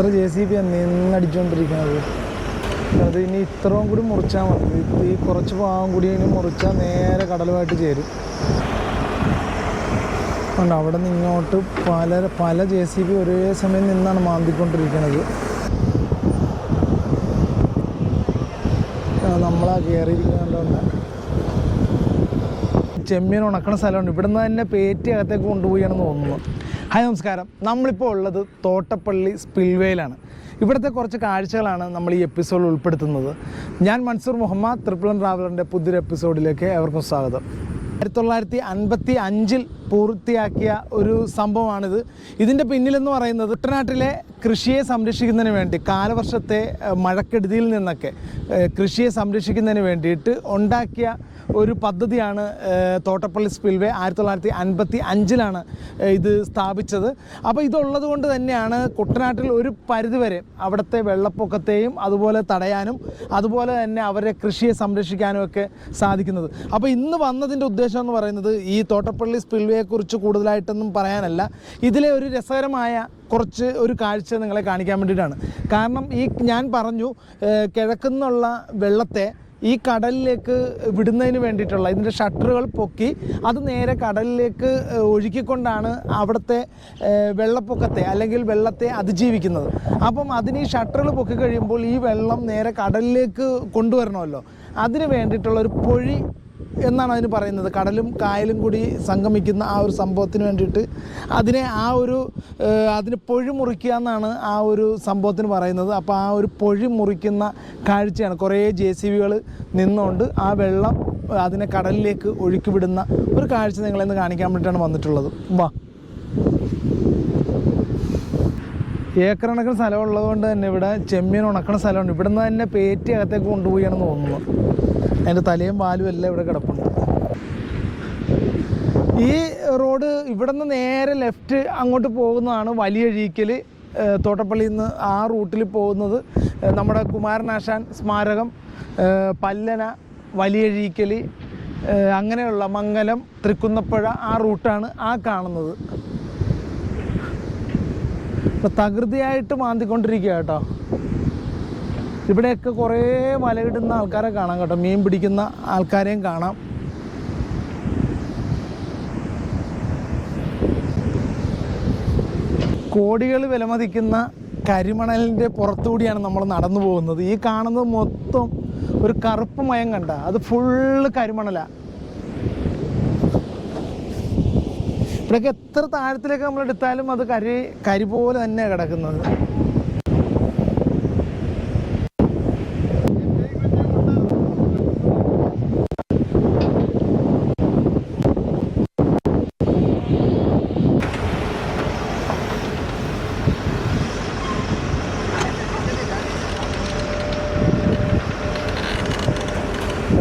എത്ര J C B നിന്നടിച്ചുകൊണ്ടിരിക്കുന്നത് അത് ഇനി ഇത്രയും കൂടി മുറിച്ചാൽ മതി. ഈ കുറച്ച് ഭാഗം കൂടി ഇനി മുറിച്ചാൽ നേരെ കടലുമായിട്ട് ചേരും. അതുകൊണ്ട് അവിടെ നിന്ന് ഇങ്ങോട്ട് പല പല ജെ സി ബി ഒരേ സമയം നിന്നാണ് മാന്തിക്കൊണ്ടിരിക്കുന്നത് നമ്മളാ കയറിയിരിക്കുന്നുണ്ട് ചെമ്മീൻ ഉണക്കണ സ്ഥലമുണ്ട്. ഇവിടുന്ന് തന്നെ പേറ്റി അകത്തേക്ക് കൊണ്ടുപോയാണെന്ന് തോന്നുന്നു ഹായ് നമസ്കാരം. നമ്മളിപ്പോൾ ഉള്ളത് തോട്ടപ്പള്ളി സ്പിൽവേയിലാണ്. ഇവിടുത്തെ കുറച്ച് കാഴ്ചകളാണ് നമ്മൾ ഈ എപ്പിസോഡിൽ ഉൾപ്പെടുത്തുന്നത്. ഞാൻ മൻസൂർ മുഹമ്മദ് ട്രിപ്പിൾ ട്രാവലറിന്റെ പുതിയൊരു എപ്പിസോഡിലേക്ക് ഏവർക്കും സ്വാഗതം. ആയിരത്തി തൊള്ളായിരത്തി അൻപത്തി അഞ്ചിൽ പൂർത്തിയാക്കിയ ഒരു സംഭവമാണിത്. ഇതിന്റെ പിന്നിലെന്ന് പറയുന്നത് കുട്ടനാട്ടിലെ കൃഷിയെ സംരക്ഷിക്കുന്നതിന് വേണ്ടി കാലവർഷത്തെ മഴക്കെടുതിയിൽ നിന്നൊക്കെ കൃഷിയെ സംരക്ഷിക്കുന്നതിന് വേണ്ടിയിട്ട് ഉണ്ടാക്കിയ ഒരു പദ്ധതിയാണ് തോട്ടപ്പള്ളി സ്പിൽവേ ആയിരത്തി തൊള്ളായിരത്തി അൻപത്തി അഞ്ചിലാണ് ഇത് സ്ഥാപിച്ചത്. അപ്പോൾ ഇതുള്ളത് കൊണ്ട് തന്നെയാണ് കുട്ടനാട്ടിൽ ഒരു പരിധിവരെ അവിടുത്തെ വെള്ളപ്പൊക്കത്തെയും അതുപോലെ തടയാനും അതുപോലെ തന്നെ അവരെ കൃഷിയെ സംരക്ഷിക്കാനും ഒക്കെ സാധിക്കുന്നത്. അപ്പോൾ ഇന്ന് വന്നതിന്റെ ഉദ്ദേശം എന്ന് പറയുന്നത് ഈ തോട്ടപ്പള്ളി സ്പിൽവേയെക്കുറിച്ച് കൂടുതലായിട്ടൊന്നും പറയാനല്ല. ഇതിലെ ഒരു രസകരമായ കുറച്ച് ഒരു കാഴ്ച നിങ്ങളെ കാണിക്കാൻ വേണ്ടിയിട്ടാണ്. കാരണം ഈ ഞാൻ പറഞ്ഞു കിഴക്കുന്നുള്ള വെള്ളത്തെ ഈ കടലിലേക്ക് വിടുന്നതിന് വേണ്ടിയിട്ടുള്ള ഇതിന്റെ ഷട്ടറുകൾ പൊക്കി അത് നേരെ കടലിലേക്ക് ഒഴുക്കിക്കൊണ്ടാണ് അവിടുത്തെ വെള്ളപ്പൊക്കത്തെ അല്ലെങ്കിൽ വെള്ളത്തെ അതിജീവിക്കുന്നത്. അപ്പം അതിന് ഈ ഷട്ടറുകൾ പൊക്കി കഴിയുമ്പോൾ ഈ വെള്ളം നേരെ കടലിലേക്ക് കൊണ്ടുവരണമല്ലോ. അതിന് വേണ്ടിയിട്ടുള്ള ഒരു പൊഴി എന്നാണ് അതിന് പറയുന്നത്. കടലും കായലും കൂടി സംഗമിക്കുന്ന ആ ഒരു സംഭവത്തിന് വേണ്ടിയിട്ട് അതിനെ ആ ഒരു അതിന് പൊഴി മുറിക്കുക എന്നാണ് ആ ഒരു സംഭവത്തിന് പറയുന്നത്. അപ്പോൾ ആ ഒരു പൊഴി മുറിക്കുന്ന കാഴ്ചയാണ്. കുറേ ജെ സി ബികൾ നിന്നുകൊണ്ട് ആ വെള്ളം അതിനെ കടലിലേക്ക് ഒഴുക്കി വിടുന്ന ഒരു കാഴ്ച നിങ്ങളെന്ന് കാണിക്കാൻ വേണ്ടിയിട്ടാണ് വന്നിട്ടുള്ളത്. വാ. ഏക്കർ കണക്കിന് സ്ഥലം ഉള്ളതുകൊണ്ട് തന്നെ ഇവിടെ ചെമ്മീൻ ഉണക്കണ സ്ഥലമുണ്ട്. ഇവിടുന്ന് തന്നെ പേറ്റി അകത്തേക്ക് കൊണ്ടുപോയാണെന്ന് തോന്നുന്നു. അതിന്റെ തലയും വാലും എല്ലാം ഇവിടെ കിടപ്പുണ്ട്. ഈ റോഡ് ഇവിടെ നിന്ന് നേരെ ലെഫ്റ്റ് അങ്ങോട്ട് പോകുന്നതാണ് വലിയഴീക്കൽ തോട്ടപ്പള്ളിയിൽ നിന്ന് ആ റൂട്ടിൽ പോകുന്നത്. നമ്മുടെ കുമാരനാശാൻ സ്മാരകം പല്ലന വലിയഴീക്കൽ അങ്ങനെയുള്ള മംഗലം തൃക്കുന്നപ്പുഴ ആ റൂട്ടാണ് ആ കാണുന്നത്. ഇപ്പം തകൃതിയായിട്ട് മാന്തിക്കൊണ്ടിരിക്കുക കേട്ടോ. ഇവിടെയൊക്കെ കുറേ വലയിടുന്ന ആൾക്കാരെ കാണാം കേട്ടോ. മീൻ പിടിക്കുന്ന ആൾക്കാരെയും കാണാം. കോടികൾ വിലമതിക്കുന്ന കരിമണലിന്റെ പുറത്തുകൂടിയാണ് നമ്മൾ നടന്നു പോകുന്നത്. ഈ കാണുന്നത് മൊത്തം ഒരു കറുപ്പ് മയം കണ്ട അത് ഫുള്ള് കരിമണലാണ് ഇവിടെയൊക്കെ എത്ര താഴത്തിലേക്ക് നമ്മൾ എടുത്താലും അത് കരി കരി പോലെ തന്നെയാണ് കിടക്കുന്നത്.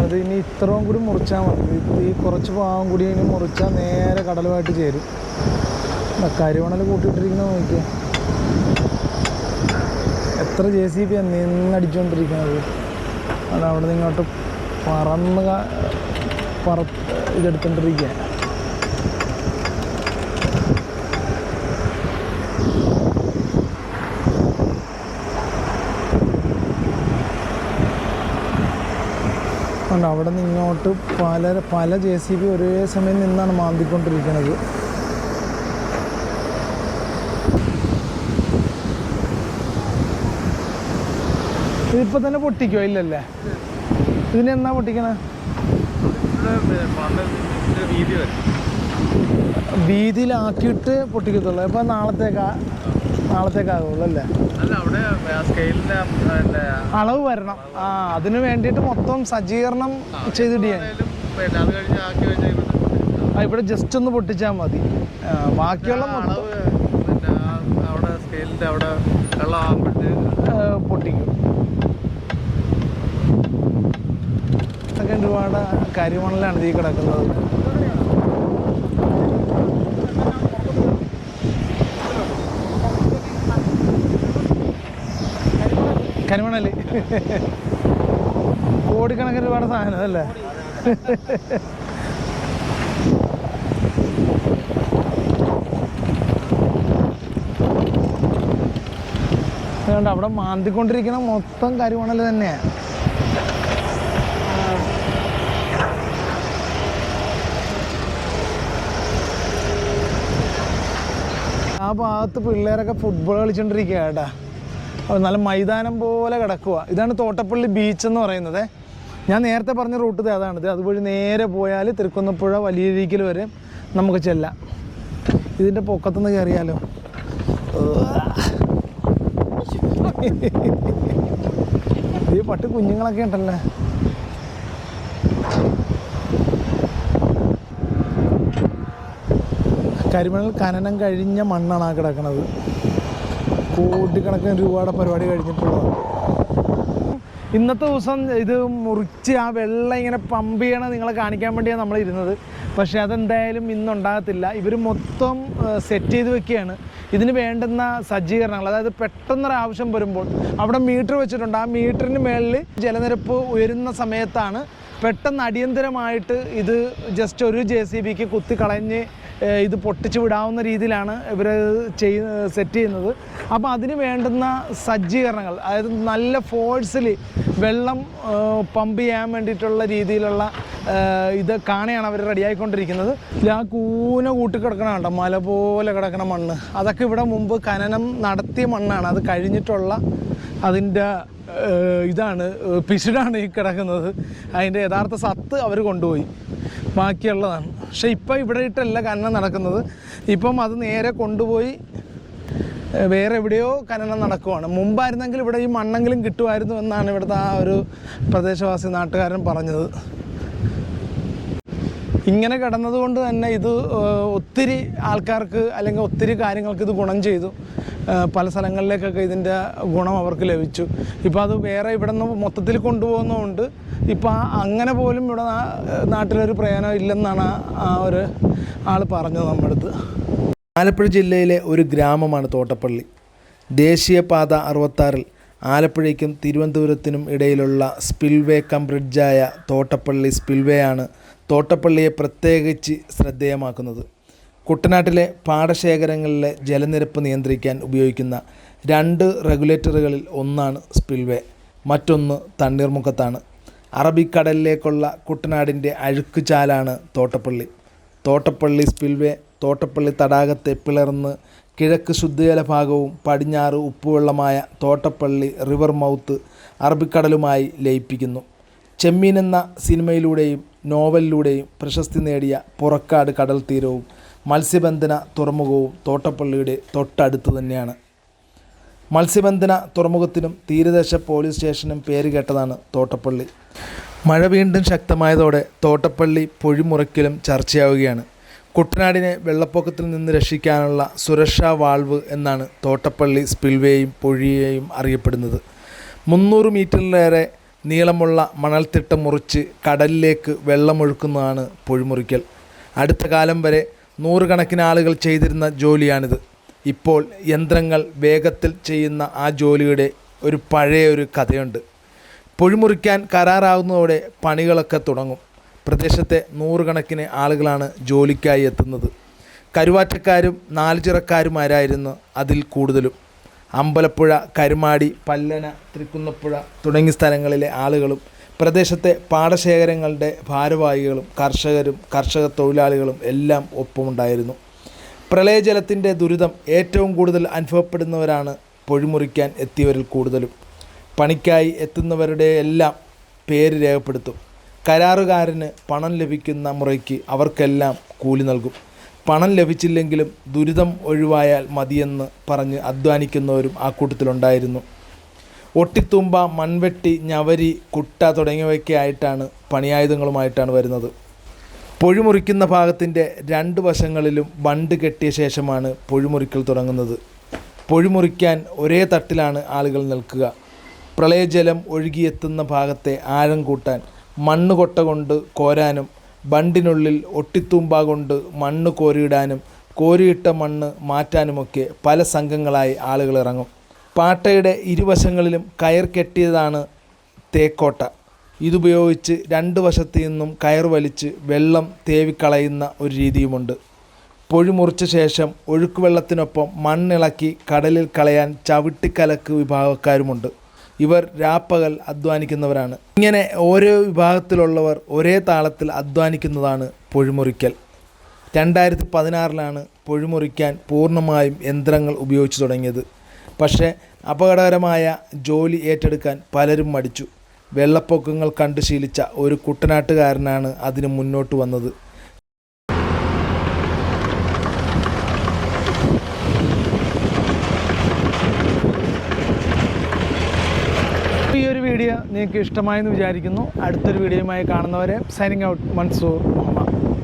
അത് ഇനി ഇത്രയും കൂടി മുറിച്ചാൽ മതി. ഈ കുറച്ച് ഭാഗം കൂടി ഇനി മുറിച്ചാൽ നേരെ കടലുമായിട്ട് ചേരും. ദാ കരിമണൽ കൂട്ടിയിട്ടിരിക്കുന്ന നോക്കിയാൽ എത്ര ജെ സി ബി നിന്നടിച്ചുകൊണ്ടിരിക്കുന്നത് അത് അവിടെ നിന്ന് ഇങ്ങോട്ട് പറന്ന് പറ ഇതെടുത്തോണ്ടിരിക്കുക ഉണ്ട്. അവിടെ നിന്ന് ഇങ്ങോട്ട് പല പല ജെ സി ബി ഒരേ സമയം നിന്നാണ് മാന്തിക്കൊണ്ടിരിക്കുന്നത്. ഇതിപ്പോ തന്നെ പൊട്ടിക്കോ ഇല്ലല്ലേ? ഇതിനെന്നാ പൊട്ടിക്കണേ? വീതിയിലാക്കിയിട്ട് പൊട്ടിക്കത്തുള്ളൂ. അപ്പോൾ നാളത്തേക്കാ? നാളത്തേക്കാകുള്ളൂ അല്ലേ അളവ് വരണം. ആ അതിന് വേണ്ടിയിട്ട് മൊത്തം സജ്ജീകരണം ചെയ്തിട്ട് ആ ഇവിടെ ജസ്റ്റ് ഒന്ന് പൊട്ടിച്ചാൽ മതി. ബാക്കിയുള്ള പൊട്ടിക്കും. അതൊക്കെ ഒരുപാട് കരിമണലാണ് ഈ കിടക്കുന്നത്. കരിമണൽ കോടിക്കണക്കിന് ഒരുപാട് സാധനം അല്ലേ അതുകൊണ്ട് അവിടെ മാന്തിക്കൊണ്ടിരിക്കുന്ന മൊത്തം കരിമണൽ തന്നെയാണ് ആ ഭാഗത്ത് പിള്ളേരൊക്കെ ഫുട്ബോൾ കളിച്ചോണ്ടിരിക്കുക കേട്ടാ. അപ്പോൾ നല്ല മൈതാനം പോലെ കിടക്കുക ഇതാണ് തോട്ടപ്പള്ളി ബീച്ച് എന്ന് പറയുന്നത്. ഞാൻ നേരത്തെ പറഞ്ഞ റൂട്ട് ഇത് അതാണ് ഇത് അതുവഴി നേരെ പോയാൽ തിരുക്കുന്നപ്പുഴ വലിയരീക്കൽ വരെ. നമുക്ക് ചെല്ലാം. ഇതിന്റെ പൊക്കത്തുനിന്ന് കയറിയാലോ? ഈ പട്ടി കുഞ്ഞുങ്ങളൊക്കെ ഉണ്ടല്ലേ? കരിമണൽ കനനം കഴിഞ്ഞ മണ്ണാണ് ആ കിടക്കുന്നത് കോടിക്കണക്കിന് രൂപയുടെ പരിപാടി കഴിഞ്ഞിട്ടുള്ളതാണ് ഇന്നത്തെ ദിവസം ഇത് മുറിച്ച് ആ വെള്ളം ഇങ്ങനെ പമ്പ് ചെയ്യണ നിങ്ങളെ കാണിക്കാൻ വേണ്ടിയാണ് നമ്മൾ ഇരുന്നത്. പക്ഷേ അതെന്തായാലും ഇന്നുണ്ടാകത്തില്ല. ഇവർ മൊത്തം സെറ്റ് ചെയ്ത് വെക്കുകയാണ്. ഇതിന് വേണ്ടുന്ന സജ്ജീകരണങ്ങൾ അതായത് പെട്ടെന്നൊരു ആവശ്യം വരുമ്പോൾ അവിടെ മീറ്റർ വെച്ചിട്ടുണ്ട്. ആ മീറ്ററിന് മേളിൽ ജലനിരപ്പ് ഉയരുന്ന സമയത്താണ് പെട്ടെന്ന് അടിയന്തരമായിട്ട് ഇത് ജസ്റ്റ് ഒരു ജെ സി ബിക്ക് കുത്തി കളഞ്ഞ് ഏഹ് ഇത് പൊട്ടിച്ച് വിടാവുന്ന രീതിയിലാണ് ഇവർ ചെയ് സെറ്റ് ചെയ്യുന്നത്. അപ്പോൾ അതിന് വേണ്ടുന്ന സജ്ജീകരണങ്ങൾ അതായത് നല്ല ഫോഴ്സിൽ വെള്ളം പമ്പ് ചെയ്യാൻ വേണ്ടിയിട്ടുള്ള രീതിയിലുള്ള ഇത് കാണുകയാണ് അവർ റെഡിയായിക്കൊണ്ടിരിക്കുന്നത്. ഇതിൽ ആ കൂന കൂട്ടി കിടക്കണ കണ്ടോ? മല പോലെ കിടക്കണ മണ്ണ്. അതൊക്കെ ഇവിടെ മുമ്പ് ഖനനം നടത്തിയ മണ്ണാണ്. അത് കഴിഞ്ഞിട്ടുള്ള അതിന്റെ ഇതാണ് പിശുടാണ് ഈ കിടക്കുന്നത്. അതിന്റെ യഥാർത്ഥ സത്ത് അവർ കൊണ്ടുപോയി. ബാക്കിയുള്ളതാണ്. പക്ഷേ ഇപ്പം ഇവിടെ ഇട്ടല്ല ഖനനം നടക്കുന്നത്. ഇപ്പം അത് നേരെ കൊണ്ടുപോയി വേറെ എവിടെയോ ഖനനം നടക്കുവാണ്. മുമ്പായിരുന്നെങ്കിൽ ഇവിടെ ഈ മണ്ണെങ്കിലും കിട്ടുമായിരുന്നു എന്നാണ് ഇവിടുത്തെ ആ ഒരു പ്രദേശവാസി നാട്ടുകാരൻ പറഞ്ഞത്. ഇങ്ങനെ കിടന്നതുകൊണ്ട് തന്നെ ഇത് ഒത്തിരി ആൾക്കാർക്ക് അല്ലെങ്കിൽ ഒത്തിരി കാര്യങ്ങൾക്ക് ഇത് ഗുണം ചെയ്തു. പല സ്ഥലങ്ങളിലേക്കൊക്കെ ഇതിന്റെ ഗുണം അവർക്ക് ലഭിച്ചു. ഇപ്പോൾ അത് വേറെ ഇവിടെ നിന്ന് മൊത്തത്തിൽ കൊണ്ടുപോകുന്നതുകൊണ്ട് ഇപ്പോൾ അങ്ങനെ പോലും ഇവിടെ നാട്ടിലൊരു പ്രയോജനം ഇല്ലെന്നാണ് ആ- ഒരു ആൾ പറഞ്ഞത് നമ്മുടെ ആലപ്പുഴ ജില്ലയിലെ ഒരു ഗ്രാമമാണ് തോട്ടപ്പള്ളി. ദേശീയപാത അറുപത്താറിൽ ആലപ്പുഴയ്ക്കും തിരുവനന്തപുരത്തിനും ഇടയിലുള്ള സ്പിൽവേ കം ബ്രിഡ്ജായ തോട്ടപ്പള്ളി സ്പിൽവേ ആണ് തോട്ടപ്പള്ളിയെ പ്രത്യേകിച്ച് ശ്രദ്ധേയമാക്കുന്നത്. കുട്ടനാട്ടിലെ പാടശേഖരങ്ങളിലെ ജലനിരപ്പ് നിയന്ത്രിക്കാൻ ഉപയോഗിക്കുന്ന രണ്ട് റെഗുലേറ്ററുകളിൽ ഒന്നാണ് സ്പിൽവേ മറ്റൊന്ന് തണ്ണീർമുഖത്താണ് അറബിക്കടലിലേക്കുള്ള കുട്ടനാടിന്റെ അഴുക്കുചാലാണ് തോട്ടപ്പള്ളി. തോട്ടപ്പള്ളി സ്പിൽവേ തോട്ടപ്പള്ളി തടാകത്തെ പിളർന്ന് കിഴക്ക് ശുദ്ധജല ഭാഗവും പടിഞ്ഞാറ് ഉപ്പുവെള്ളമായ തോട്ടപ്പള്ളി റിവർ മൗത്ത് അറബിക്കടലുമായി ലയിപ്പിക്കുന്നു. ചെമ്മീൻ എന്ന സിനിമയിലൂടെയും നോവലിലൂടെയും പ്രശസ്തി നേടിയ പുറക്കാട് കടൽ തീരവും മത്സ്യബന്ധന തുറമുഖവും തോട്ടപ്പള്ളിയുടെ തൊട്ടടുത്ത് തന്നെയാണ്. മത്സ്യബന്ധന തുറമുഖത്തിനും തീരദേശ പോലീസ് സ്റ്റേഷനും പേര് കേട്ടതാണ് തോട്ടപ്പള്ളി. മഴ വീണ്ടും ശക്തമായതോടെ തോട്ടപ്പള്ളി പൊഴിമുറയ്ക്കലും ചർച്ചയാവുകയാണ്. കുട്ടനാടിനെ വെള്ളപ്പൊക്കത്തിൽ നിന്ന് രക്ഷിക്കാനുള്ള സുരക്ഷാ വാൾവ് എന്നാണ് തോട്ടപ്പള്ളി സ്പിൽവേയും പൊഴിയെയും അറിയപ്പെടുന്നത്. മുന്നൂറ് മീറ്ററിലേറെ നീളമുള്ള മണൽത്തിട്ട മുറിച്ച് കടലിലേക്ക് വെള്ളമൊഴുക്കുന്നതാണ് പൊഴിമുറിക്കൽ. അടുത്ത കാലം വരെ നൂറുകണക്കിന് ആളുകൾ ചെയ്തിരുന്ന ജോലിയാണിത്. ഇപ്പോൾ യന്ത്രങ്ങൾ വേഗത്തിൽ ചെയ്യുന്ന ആ ജോലിയുടെ ഒരു പഴയ ഒരു കഥയുണ്ട്. പൊഴിമുറിക്കാൻ കരാറാവുന്നതോടെ പണികളൊക്കെ തുടങ്ങും. പ്രദേശത്തെ നൂറുകണക്കിന് ആളുകളാണ് ജോലിക്കായി എത്തുന്നത്. കരുവാറ്റക്കാരും നാലുചിറക്കാരുമാരായിരുന്നു അതിൽ കൂടുതലും. അമ്പലപ്പുഴ കരുമാടി പല്ലന തൃക്കുന്നപ്പുഴ തുടങ്ങിയ സ്ഥലങ്ങളിലെ ആളുകളും പ്രദേശത്തെ പാടശേഖരങ്ങളുടെ ഭാരവാഹികളും കർഷകരും കർഷക തൊഴിലാളികളും എല്ലാം ഒപ്പമുണ്ടായിരുന്നു. പ്രളയജലത്തിന്റെ ദുരിതം ഏറ്റവും കൂടുതൽ അനുഭവപ്പെടുന്നവരാണ് പൊഴിമുറിക്കാൻ എത്തിയവരിൽ കൂടുതലും. പണിക്കായി എത്തുന്നവരുടെ എല്ലാം പേര് രേഖപ്പെടുത്തും. കരാറുകാരന് പണം ലഭിക്കുന്ന മുറയ്ക്ക് അവർക്കെല്ലാം കൂലി നൽകും. പണം ലഭിച്ചില്ലെങ്കിലും ദുരിതം ഒഴിവായാൽ മതിയെന്ന് പറഞ്ഞ് അധ്വാനിക്കുന്നവരും ആ കൂട്ടത്തിലുണ്ടായിരുന്നു. ഒട്ടിത്തുമ്പ മൺവെട്ടി ഞവരി കുട്ട തുടങ്ങിയവയൊക്കെ ആയിട്ടാണ് പണിയായുധങ്ങളുമായിട്ടാണ് വരുന്നത്. പൊഴിമുറിക്കുന്ന ഭാഗത്തിന്റെ രണ്ട് വശങ്ങളിലും ബണ്ട് കെട്ടിയ ശേഷമാണ് പൊഴിമുറിക്കൽ തുടങ്ങുന്നത്. പൊഴിമുറിക്കാൻ ഒരേ തട്ടിലാണ് ആളുകൾ നിൽക്കുക. പ്രളയജലം ഒഴുകിയെത്തുന്ന ഭാഗത്തെ ആഴം കൂട്ടാൻ മണ്ണ് കൊട്ട കൊണ്ട് കോരാനും ബണ്ടിനുള്ളിൽ ഒട്ടിത്തൂമ്പ കൊണ്ട് മണ്ണ് കോരിയിടാനും കോരിയിട്ട മണ്ണ് മാറ്റാനുമൊക്കെ പല സംഘങ്ങളായി ആളുകൾ ഇറങ്ങും. പാട്ടയുടെ ഇരുവശങ്ങളിലും കയർ കെട്ടിയതാണ് തേക്കോട്ട. ഇതുപയോഗിച്ച് രണ്ട് വശത്തു നിന്നും കയർ വലിച്ച് വെള്ളം തേവിക്കളയുന്ന ഒരു രീതിയുമുണ്ട്. പൊഴി മുറിച്ച ശേഷം ഒഴുക്കുവെള്ളത്തിനൊപ്പം മണ്ണിളക്കി കടലിൽ കളയാൻ ചവിട്ടിക്കലക്ക് വിഭാഗക്കാരുമുണ്ട്. ഇവർ രാപ്പകൽ അധ്വാനിക്കുന്നവരാണ്. ഇങ്ങനെ ഓരോ വിഭാഗത്തിലുള്ളവർ ഒരേ താളത്തിൽ അധ്വാനിക്കുന്നതാണ് പൊഴിമുറിക്കൽ. രണ്ടായിരത്തി പതിനാറിലാണ് പൊഴിമുറിക്കാൻ പൂർണമായും യന്ത്രങ്ങൾ ഉപയോഗിച്ചു തുടങ്ങിയത്. പക്ഷേ അപകടകരമായ ജോലി ഏറ്റെടുക്കാൻ പലരും മടിച്ചു. വെള്ളപ്പൊക്കങ്ങൾ കണ്ടു ശീലിച്ച ഒരു കുട്ടനാട്ടുകാരനാണ് അതിന് മുന്നോട്ട് വന്നത് ഈ ഒരു വീഡിയോ നിങ്ങൾക്ക് ഇഷ്ടമായെന്ന് വിചാരിക്കുന്നു. അടുത്തൊരു വീഡിയോയുമായി കാണുന്നവരെ സൈനിങ് ഔട്ട് മൻസൂർ മുഹമ്മദ്.